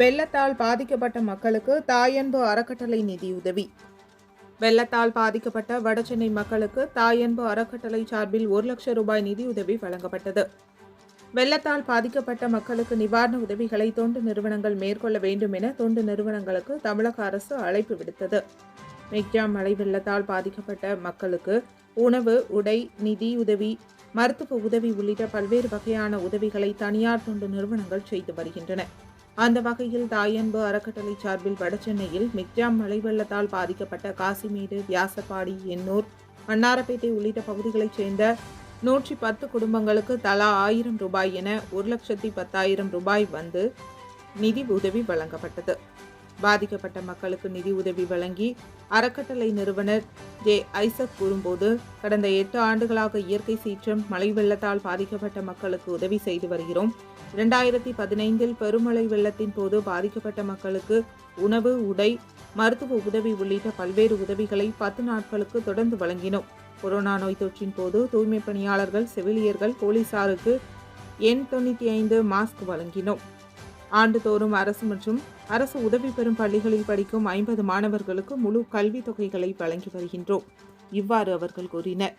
வெள்ளத்தால் பாதிக்கப்பட்ட மக்களுக்கு தாயன்பு அறக்கட்டளை நிதியுதவி வெள்ளத்தால் பாதிக்கப்பட்ட வடசென்னை மக்களுக்கு தாயன்பு அறக்கட்டளை சார்பில் ஒரு லட்சம் ரூபாய் நிதியுதவி வழங்கப்பட்டது. வெள்ளத்தால் பாதிக்கப்பட்ட மக்களுக்கு நிவாரண உதவிகளை தொண்டு நிறுவனங்கள் மேற்கொள்ள வேண்டும் என தொண்டு நிறுவனங்களுக்கு தமிழக அரசு அழைப்பு விடுத்தது. மெக்ஜாம் மழை வெள்ளத்தால் பாதிக்கப்பட்ட மக்களுக்கு உணவு உடை நிதியுதவி மருத்துவ உதவி உள்ளிட்ட பல்வேறு வகையான உதவிகளை தனியார் தொண்டு நிறுவனங்கள் செய்து வருகின்றன. அந்த வகையில் தாயன்பு அறக்கட்டளை சார்பில் வடசென்னையில் மிக்ஜாம் மழை வெள்ளத்தால் பாதிக்கப்பட்ட காசிமேடு வியாசப்பாடி எண்ணூர் அன்னாரப்பேட்டை உள்ளிட்ட பகுதிகளைச் சேர்ந்த நூற்றி பத்து குடும்பங்களுக்கு தலா ஆயிரம் ரூபாய் என ஒரு லட்சத்தி பத்தாயிரம் ரூபாய் வந்து நிதி உதவி வழங்கப்பட்டது. பாதிக்கப்பட்ட மக்களுக்கு நிதி உதவி வழங்கி அறக்கட்டளை நிறுவனர் ஜே ஐசக் கூறும்போது கடந்த எட்டு ஆண்டுகளாக இயற்கை சீற்றம் மழை வெள்ளத்தால் பாதிக்கப்பட்ட மக்களுக்கு உதவி செய்து வருகிறோம். இரண்டாயிரத்தி பதினைந்தில் பெருமழை வெள்ளத்தின் போது பாதிக்கப்பட்ட மக்களுக்கு உணவு உடை மருத்துவ உதவி உள்ளிட்ட பல்வேறு உதவிகளை பத்து நாட்களுக்கு தொடர்ந்து வழங்கினோம். கொரோனா நோய் தொற்றின் போது தூய்மை பணியாளர்கள் செவிலியர்கள் போலீசாருக்கு எண் தொண்ணூற்றி ஐந்து மாஸ்க் வழங்கினோம். ஆண்டுதோறும் அரசு மற்றும் அரசு உதவி பெறும் பள்ளிகளில் படிக்கும் ஐம்பது மாணவர்களுக்கு முழு கல்வித் தொகைகளை வழங்கி வருகின்றோம். இவ்வாறு அவர்கள் கூறினர்.